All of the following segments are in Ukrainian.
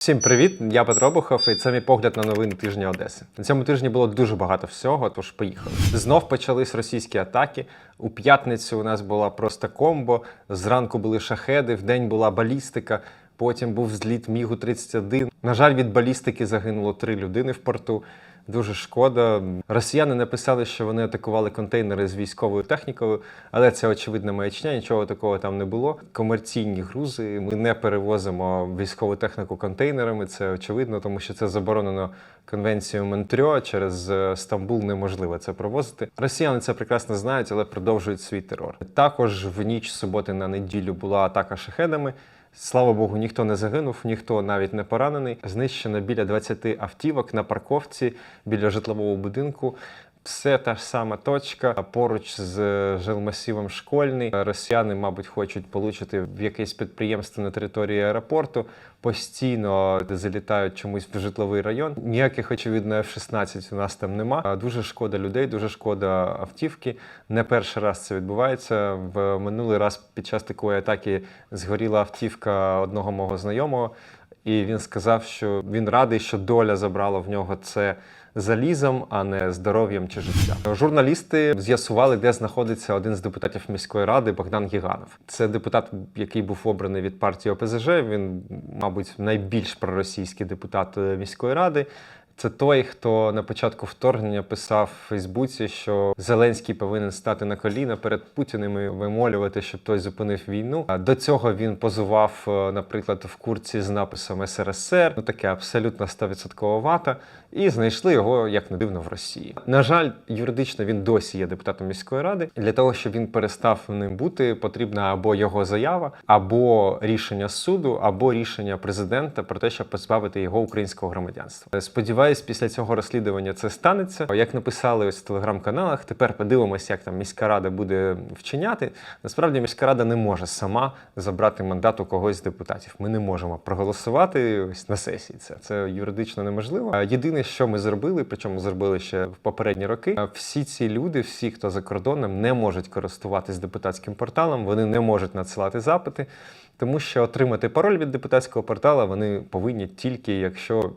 Всім привіт! Я Петро Бухов, і це мій погляд на новини тижня Одеси. На цьому тижні було дуже багато всього, тож поїхали. Знов почались російські атаки. У п'ятницю у нас була просто комбо. Зранку були шахеди, в день була балістика. Потім був зліт Мігу 31. На жаль, від балістики загинуло три людини в порту. Дуже шкода. Росіяни написали, що вони атакували контейнери з військовою технікою, але це очевидна маячня, нічого такого там не було. Комерційні грузи. Ми не перевозимо військову техніку контейнерами. Це очевидно, тому що це заборонено конвенцією Монтрьо. Через е, Стамбул неможливо це провозити. Росіяни це прекрасно знають, але продовжують свій терор. Також в ніч суботи на неділю була атака шахедами. Слава Богу, ніхто не загинув, ніхто навіть не поранений. Знищено біля 20 автівок на парковці біля житлового будинку. Все та ж сама точка поруч з жилмасивом школьний. Росіяни, мабуть, хочуть получити в якесь підприємство на території аеропорту. Постійно залітають чомусь в житловий район. Ніяких очевидно F-16 у нас там нема. Дуже шкода людей, дуже шкода автівки. Не перший раз це відбувається. В минулий раз під час такої атаки згоріла автівка одного мого знайомого. І він сказав, що він радий, що доля забрала в нього це залізом, а не здоров'ям чи життям. Журналісти з'ясували, де знаходиться один з депутатів міської ради Богдан Гіганов. Це депутат, який був обраний від партії ОПЗЖ. Він, мабуть, найбільш проросійський депутат е, міської ради. Це той, хто на початку вторгнення писав в Фейсбуці, що Зеленський повинен стати на коліна перед Путіним і вимолювати, щоб той зупинив війну. А До цього він позував, е, наприклад, в курці з написом СРСР, ну таке абсолютно 100% вата, і знайшли його, як не дивно, в Росії. На жаль, юридично він досі є депутатом міської ради. Для того, щоб він перестав ним бути, потрібна або його заява, або рішення суду, або рішення президента про те, щоб позбавити його українського громадянства. Сподіваюсь, після цього розслідування це станеться. Як написали ось в телеграм-каналах, тепер подивимося, як там міська рада буде вчиняти. Насправді міська рада не може сама забрати мандат у когось з депутатів. Ми не можемо проголосувати ось на сесії. Це це юридично неможливо. Єдине, що ми зробили, причому зробили ще в попередні роки. Всі ці люди, всі, хто за кордоном, не можуть користуватись депутатським порталом, вони не можуть надсилати запити. Тому що отримати пароль від депутатського портала вони повинні тільки якщо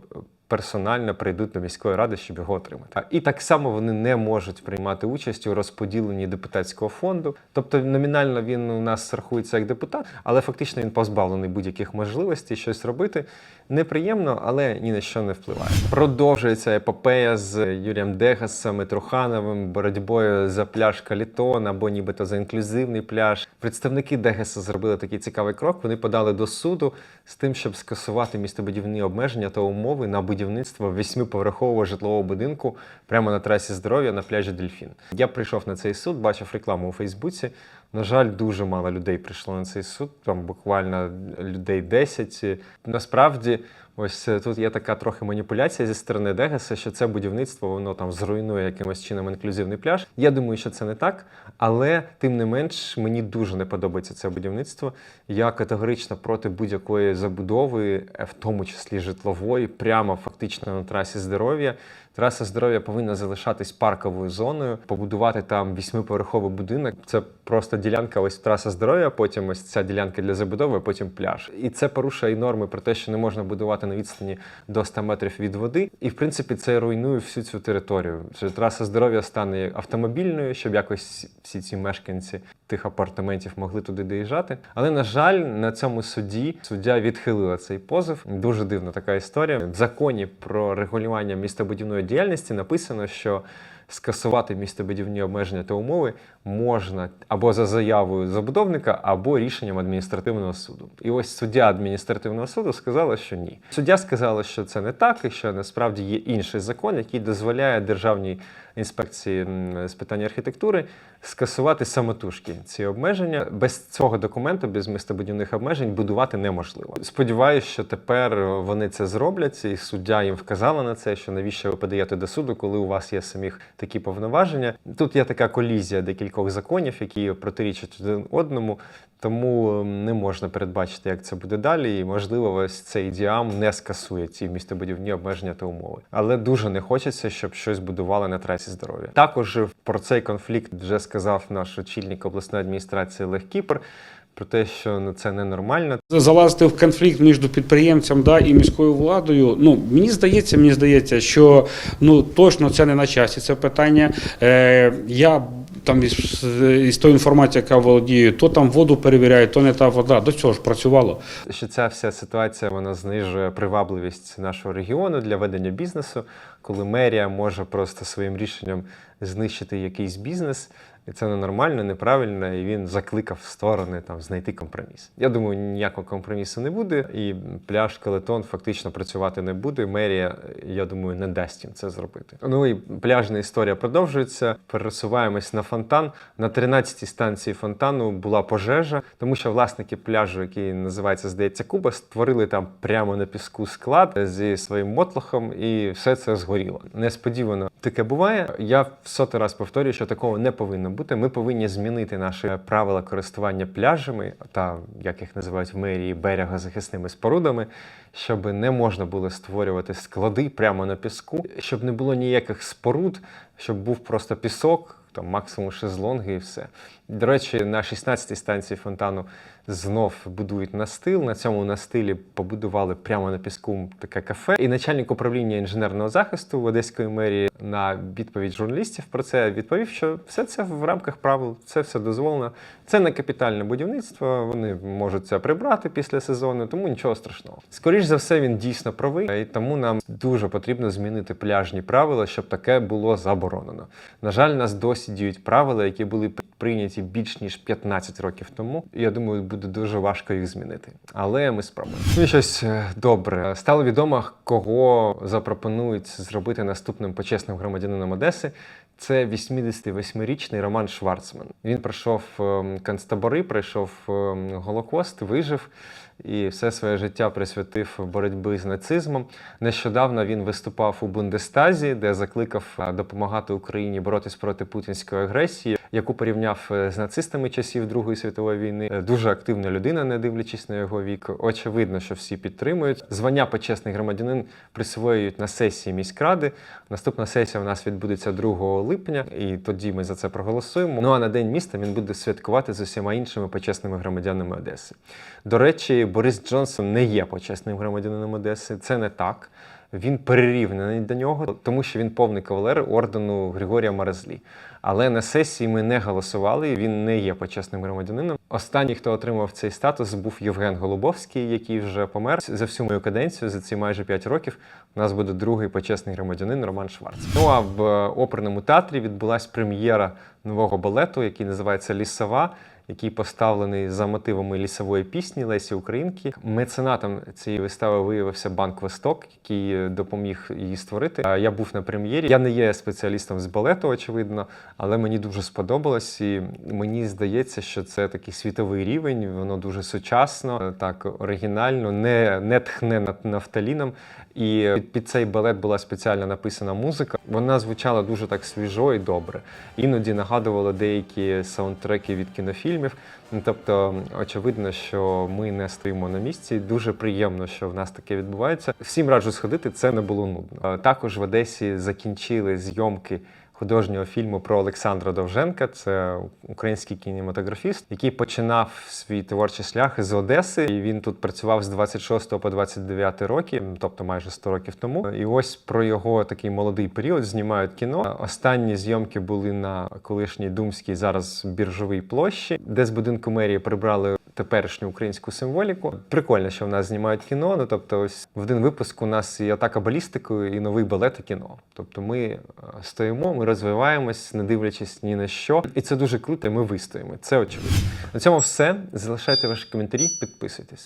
персонально прийдуть до міської ради, щоб його отримати. І так само вони не можуть приймати участь у розподіленні депутатського фонду. Тобто номінально він у нас рахується як депутат, але фактично він позбавлений будь-яких можливостей щось робити. Неприємно, але ні на що не впливає. Продовжується епопея з Юрієм Дегасом і Трухановим, боротьбою за пляж Калітон або нібито за інклюзивний пляж. Представники Дегаса зробили такий цікавий крок. Вони подали до суду з тим, щоб скасувати містобудівні обмеження та умови на будівництво восьмиповерхового житлового будинку прямо на трасі здоров'я на пляжі Дельфін. Я прийшов на цей суд, бачив рекламу у Фейсбуці. На жаль, дуже мало людей прийшло на цей суд, там буквально людей 10. Насправді, ось е, тут є така трохи маніпуляція зі сторони Дегаса, що це будівництво воно там зруйнує якимось чином інклюзивний пляж. Я думаю, що це не так, але тим не менш мені дуже не подобається це будівництво. Я категорично проти будь-якої забудови, е, в тому числі житлової, прямо фактично на трасі здоров'я. Траса здоров'я повинна залишатись парковою зоною, побудувати там вісьмиповерховий будинок. Це просто ділянка, ось траса здоров'я, потім ось ця ділянка для забудови, потім пляж. І це порушує і норми про те, що не можна будувати на відстані до 100 метрів від води. І в принципі це руйнує всю цю територію. Траса здоров'я стане автомобільною, щоб якось всі ці мешканці тих апартаментів могли туди доїжджати. Але на жаль, на цьому суді суддя відхилила цей позов. Дуже дивна така історія. В законі про регулювання містобудівної діяльності написано, що скасувати містобудівні обмеження та умови можна або за заявою забудовника, або рішенням адміністративного суду. І ось суддя адміністративного суду сказала, що ні. Суддя сказала, що це не так, і що насправді є інший закон, який дозволяє державній інспекції з питань архітектури скасувати самотужки ці обмеження. Без цього документу, без містобудівних обмежень, будувати неможливо. Сподіваюсь, що тепер вони це зроблять, і суддя їм вказала на це, що навіщо ви подаєте до суду, коли у вас є самих такі повноваження. Тут є така колізія декількох законів, які протирічать один одному. Тому ем, не можна передбачити, як це буде далі, і можливо, ось цей діам не скасує ці містобудівні обмеження та умови. Але дуже не хочеться, щоб щось будували на трасі здоров'я. Також про цей конфлікт вже сказав наш очільник обласної адміністрації Олег Кіпер. про те, що ну, це ненормально. Залазити в конфлікт між підприємцем да, і міською владою. Ну мені здається, мені здається, що ну точно це не на часі. Це питання. Е, я там із, із тої інформації, яка володію, то там воду перевіряють, то не та вода. До цього ж працювало. що ця вся ситуація вона знижує привабливість нашого регіону для ведення бізнесу, коли мерія може просто своїм рішенням знищити якийсь бізнес. І це ненормально, неправильно, і він закликав сторони там знайти компроміс. Я думаю, ніякого компромісу не буде, і пляж Калетон фактично працювати не буде. Мерія, я думаю, не дасть їм це зробити. Ну і пляжна історія продовжується. Пересуваємось на фонтан. На 13-й станції фонтану була пожежа, тому що власники пляжу, який називається, здається, Куба, створили там прямо на піску склад зі своїм мотлохом, і все це згоріло. Несподівано таке буває. Я в сотий раз повторюю, що такого не повинно бути. Ми повинні змінити наші правила користування пляжами та як їх називають в мерії берегозахисними спорудами, щоб не можна було створювати склади прямо на піску, щоб не було ніяких споруд, щоб був просто пісок. Там максимум шезлонги і все. До речі, на 16-й станції фонтану знов будують настил. На цьому настилі побудували прямо на піску таке кафе. І начальник управління інженерного захисту в Одеської мерії на відповідь журналістів про це відповів, що все це в рамках правил, це все дозволено. Це не капітальне будівництво. Вони можуть це прибрати після сезону, тому нічого страшного. Скоріш за все, він дійсно правий, і тому нам дуже потрібно змінити пляжні правила, щоб таке було заборонено. На жаль, нас досі діють правила, які були прийняті більш ніж 15 років тому. Я думаю, буде дуже важко їх змінити. Але ми спробуємо. Ну і щось е, добре. Стало відомо, кого запропонують зробити наступним почесним громадянином Одеси. Це 88-річний Роман Шварцман. Він пройшов ем, концтабори, пройшов ем, Голокост, вижив і все своє життя присвятив боротьбі з нацизмом. Нещодавно він виступав у Бундестазі, де закликав е, допомагати Україні боротись проти путінської агресії, яку порівняв е, з нацистами часів Другої світової війни. Е, Дуже активна людина, не дивлячись на його вік. Очевидно, що всі підтримують. Звання почесний громадянин присвоюють на сесії міськради. Наступна сесія у нас відбудеться 2 липня, і тоді ми за це проголосуємо. Ну а на день міста він буде святкувати з усіма іншими почесними громадянами Одеси. До речі, Борис Джонсон не є почесним громадянином Одеси. Це не так. Він перерівняний до нього, тому що він повний кавалер ордену Григорія Маразлі. Але на сесії ми не голосували. Він не є почесним громадянином. Останній, хто отримав цей статус, був Євген Голубовський, який вже помер за всю мою каденцію. За ці майже 5 років у нас буде другий почесний громадянин Роман Шварц. Ну а в е, оперному театрі відбулася прем'єра нового балету, який називається Лісова який поставлений за мотивами лісової пісні Лесі Українки. Меценатом цієї вистави виявився банк Восток, який допоміг її створити. Я був на прем'єрі. Я не є спеціалістом з балету, очевидно, але мені дуже сподобалось, і мені здається, що це такий світовий рівень. Воно дуже сучасно, так оригінально, не, не тхне над нафталіном. І під цей балет була спеціально написана музика. Вона звучала дуже так свіжо і добре. Іноді нагадувала деякі саундтреки від кінофільмів. Ну, Тобто, очевидно, що ми не стоїмо на місці. Дуже приємно, що в нас таке відбувається. Всім раджу сходити, це не було нудно. Е, Також в Одесі закінчили зйомки. Художнього фільму про Олександра Довженка, це український кінематографіст, який починав свій творчий шлях з Одеси. І він тут працював з 26 по 29 роки, тобто майже 100 років тому. І ось про його такий молодий період знімають кіно. Останні зйомки були на колишній думській зараз біржовій площі, де з будинку мерії прибрали теперішню українську символіку. Прикольно, що в нас знімають кіно. Ну тобто, ось в один випуск у нас і атака балістикою, і новий балет і кіно. Тобто, ми е, стоїмо, ми розвиваємось, не дивлячись ні на що. І це дуже круто. і Ми вистоїмо. Це очевидно. На цьому все. Залишайте ваші коментарі, підписуйтесь.